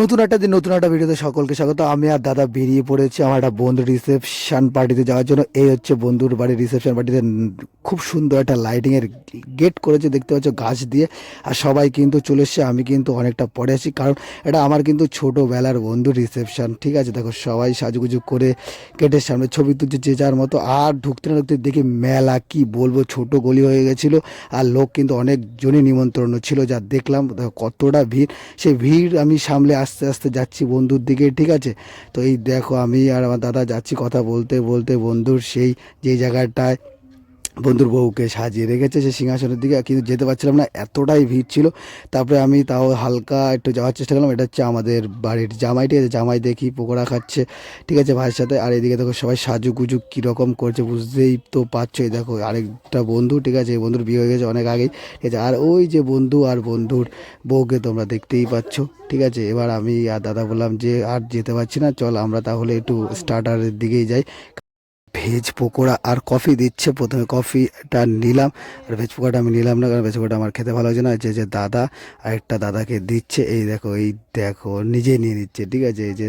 নতুন একটা দিন, নতুন একটা ভিডিওতে সকলকে স্বাগত। আমি আর দাদা বেরিয়ে পড়েছি আমার একটা বন্ধু রিসেপশন পার্টিতে যাওয়ার জন্য। এই হচ্ছে বন্ধুর বাড়ির রিসেপশন পার্টিতে খুব সুন্দর একটা লাইটিংয়ের গেট করেছে, দেখতে পাচ্ছ গাছ দিয়ে। আর সবাই কিন্তু চলে এসছে, আমি কিন্তু অনেকটা পরে আছি। কারণ এটা আমার কিন্তু ছোটোবেলার বন্ধু রিসেপশন ঠিক আছে? দেখো, সবাই সাজুগুজু করে গেটের সামনে ছবি তুলছে যে যার মতো। আর ঢুকতে না ঢুকতে দেখি মেলা, কি বলব, ছোট গলি হয়ে গেছিল। আর লোক কিন্তু অনেকজনই নিমন্ত্রণ ছিল, যা দেখলাম, দেখো, কতটা ভিড়। সেই ভিড় আমি সামলে আস্তে আস্তে যাচ্ছি বন্ধুর দিকে, ঠিক আছে? তো এই দেখো আমি আর আমার দাদা যাচ্ছি কথা বলতে বলতে বন্ধুর সেই যে জায়গাটায় বন্ধুর বউকে সাজিয়ে রেখেছে সে সিংহাসনের দিকে, কিন্তু যেতে পারছিলাম না, এতটাই ভিড় ছিল। তারপরে আমি তাও হালকা একটু যাওয়ার চেষ্টা করলাম, এটা হচ্ছে আমাদের বাড়ির জামাই ঠিক আছে, জামাই দেখি পকোড়া খাচ্ছে। ঠিক আছে ভাইয়ের সাথে, আর এদিকে দেখো সবাই সাজু গুজু কীরকম করছে, বুঝতেই তো পারছ। এই দেখো আরেকটা বন্ধু, ঠিক আছে, এই বন্ধুর বিয়ে হয়ে গেছে অনেক আগেই। ঠিক আছে, আর ওই যে বন্ধু আর বন্ধুর বউকে তোমরা দেখতেই পাচ্ছ। ঠিক আছে, এবার আমি আর দাদা বললাম যে আর যেতে পারছি না, চল আমরা তাহলে একটু স্টার্টারের দিকেই যাই। ভেজ পকোড়া আর কফি দিচ্ছে প্রথমে কফিটা নিলাম, আর ভেজ পকোড়াটা আমি নিলাম না, কারণ ভেজ পকোড়া আমার খেতে ভালো হচ্ছে না। যে যে দাদা আরেকটা দাদাকে দিচ্ছে, এই দেখো এই দেখো, নিজে নিয়ে নিচ্ছে, ঠিক আছে? এই যে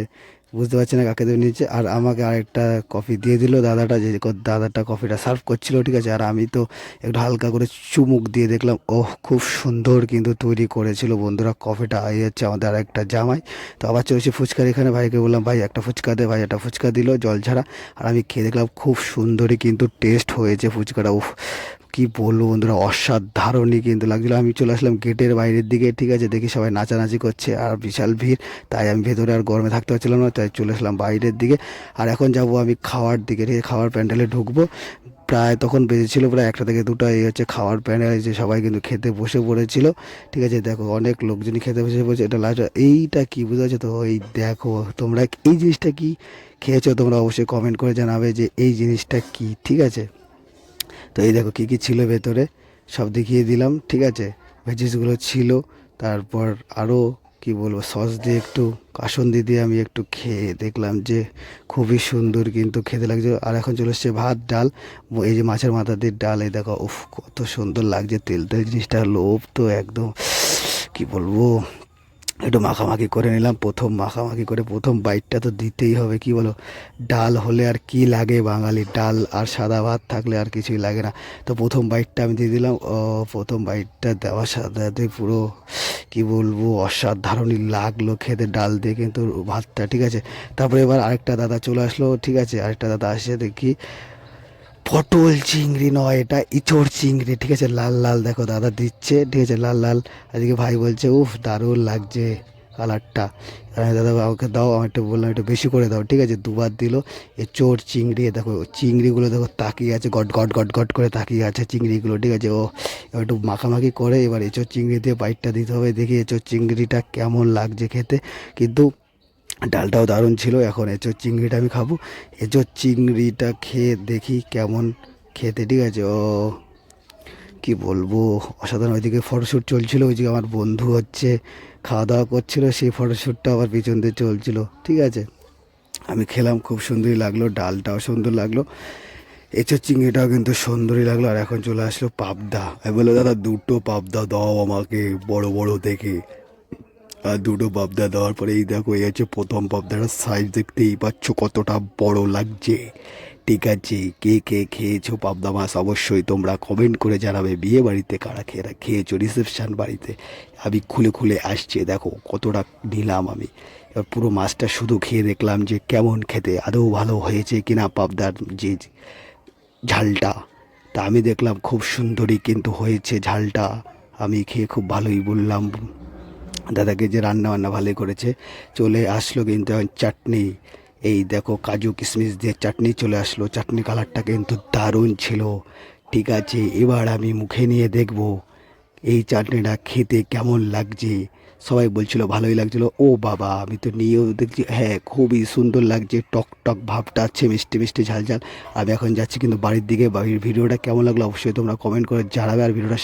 বুঝতে পারছি না কাকে দেবে নিয়েছে আর আমাকে আরেকটা কফি দিয়ে দিল দাদাটা, যে দাদাটা কফিটা সার্ভ করছিল, ঠিক আছে? আর আমি তো একটু হালকা করে চুমুক দিয়ে দেখলাম, ওহ, খুব সুন্দর কিন্তু তৈরি করেছিল বন্ধুরা কফিটা এই হচ্ছে আমাদের আরেকটা জামাই। তো আবার চলেছি ফুচকার এখানে। ভাইকে বললাম, ভাই, একটা ফুচকা দে, ভাই, একটা ফুচকা দিল জল ছাড়া। আর আমি খেয়ে দেখলাম খুব সুন্দরই কিন্তু টেস্ট হয়েছে ফুচকাটা। উফ কি বলব বন্ধুরা, অসাধারণই কিন্তু লাগছিল। আমি চলে আসলাম গেটের বাইরের দিকে, ঠিক আছে? দেখি সবাই নাচানাচি করছে আর বিশাল ভিড়, তাই আমি ভেতরে আর গরমে থাকতে পারছিলাম না, তাই চলে আসলাম বাইরের দিকে। আর এখন যাব আমি খাওয়ার দিকে, ঠিক খাওয়ার প্যান্ডেলে ঢুকবো। প্রায় তখন বেজেছিল প্রায় একটা থেকে দুটো, এই হচ্ছে খাওয়ার প্যান্ডেল যে সবাই কিন্তু খেতে বসে পড়েছিল। ঠিক আছে? দেখো, অনেক লোকজনই খেতে বসে পড়েছে। এটা লাস্ট এইটা কী বুঝতে পারছ তো? এই দেখো, তোমরা এই জিনিসটা কি খেয়েছো? তোমরা অবশ্যই কমেন্ট করে জানাবে যে এই জিনিসটা কি, ঠিক আছে? তো এই দেখো কী কী ছিল ভেতরে, সব দেখিয়ে দিলাম, ঠিক আছে? ভেজিসগুলো ছিল, তারপর আরও কি বলব, সস দিয়ে একটু, কাসন্দি দিয়ে আমি একটু খেয়ে দেখলাম যে খুবই সুন্দর কিন্তু খেতে লাগছে। আর এখন চলে এসছে ভাত, ডাল, এই যে মাছের মাথা দিয়ে ডাল, এই দেখো, উফ, কত সুন্দর লাগছে তেল তেল জিনিসটা লোভ তো একদম, কি বলব একটু মাখামাখি করে নিলাম। প্রথম মাখামাখি করে প্রথম বাইটটা তো দিতেই হবে, কি বলো? ডাল হলে আর কি লাগে বাঙালি? ডাল আর সাদা ভাত থাকলে আর কিছুই লাগে না। তো প্রথম বাইটটা আমি দিয়ে দিলাম। ও, প্রথম বাইটটা দেওয়ার সাথে সাথে পুরো, কি বলব, অসাধারণই লাগল খেতে ডাল দিয়ে কিন্তু ভাতটা, ঠিক আছে? তারপরে এবার আরেকটা দাদা চলে আসলো, ঠিক আছে? আরেকটা দাদা আসছে দেখি পটল চিংড়ি নয়, এটা ইচড় চিংড়ি, ঠিক আছে? লাল লাল, দেখো, দাদা দিচ্ছে, ঠিক আছে? লাল লাল। আজকে ভাই বলছে, উফ, দারুণ লাগছে কালারটা। দাদা আমাকে দাও, আমি একটু বললাম, একটু বেশি করে দাও। ঠিক আছে, দুবার দিল এ চোর চিংড়ি দেখো, চিংড়িগুলো দেখো তাকিয়ে আছে, গট গট গট গট করে তাকিয়ে আছে চিংড়িগুলো, ঠিক আছে? ও এবার একটু মাখামাখি করে, এবার এঁচোর চিংড়ি দিয়ে বাইটটা দিতে হবে, দেখি এঁচোর চিংড়িটা কেমন লাগছে খেতে। কিন্তু ডালটাও দারুণ ছিল। এখন এঁচোর চিংড়িটা আমি খাব। এঁচোর চিংড়িটা খেয়ে দেখি কেমন খেতে, ঠিক আছে? ও, কি বলব? অসাধারণ। ওইদিকে ফটোশ্যুট চলছিল, ওইদিকে আমার বন্ধু হচ্ছে খাওয়া দাওয়া করছিল, সেই ফটোশ্যুটটা আবার পিছন দিয়ে চলছিল, ঠিক আছে? আমি খেলাম, খুব সুন্দরই লাগল, ডালটাও সুন্দর লাগল। এঁচোর চিংড়িটাও কিন্তু সুন্দরই লাগল, আর এখন চলে আসলো পাবদা। আমি বলল দাদা, দুটো পাবদা দাও আমাকে, বড় বড় দেখে। আর দুটো পাবদা দেওয়ার পরে এই দেখো, এই হচ্ছে প্রথম পাবদাটার সাইজ দেখতেই পাচ্ছ, কতটা বড় লাগছে। ঠিক আছে, কে কে খেয়েছো পাবদা মাছ অবশ্যই তোমরা কমেন্ট করে জানাবে, বিয়ে বাড়িতে কারা খেয়ে, খেয়েছো রিসেপশান বাড়িতে? আমি খুলে খুলে আসছে, দেখো কতটা নিলাম আমি। এবার পুরো মাছটা শুধু খেয়ে দেখলাম যে কেমন খেতে, আদৌ ভালো হয়েছে কিনা পাবদার যে ঝালটা। তা আমি দেখলাম খুব সুন্দরই কিন্তু হয়েছে ঝালটা। আমি খেয়ে খুব ভালোই বললাম। দাদাকে যে রান্না বান্না ভালোই করেছে, চলে আসলো কিন্তু চাটনি। এই দেখো কাজু কিশমিশ দিয়ে চাটনি চলে আসলো। চাটনি কালারটা কিন্তু দারুণ ছিল। ঠিক আছে, এবার আমি মুখে নিয়ে দেখব এই চাটনিটা খেতে কেমন লাগছে। সবাই বলছিল ভালোই লাগছিল। ও বাবা, আমি তো নিয়েও দেখছি। হ্যাঁ খুবই সুন্দর লাগছে। টক টক ভাবটা আছে, মিষ্টি মিষ্টি ঝাল ঝাল। আমি এখন যাচ্ছি কিন্তু বাড়ির দিকে। বাড়ির ভিডিওটা কেমন লাগল অবশ্যই তোমরা কমেন্ট করে জানাবে আর ভিডিওটা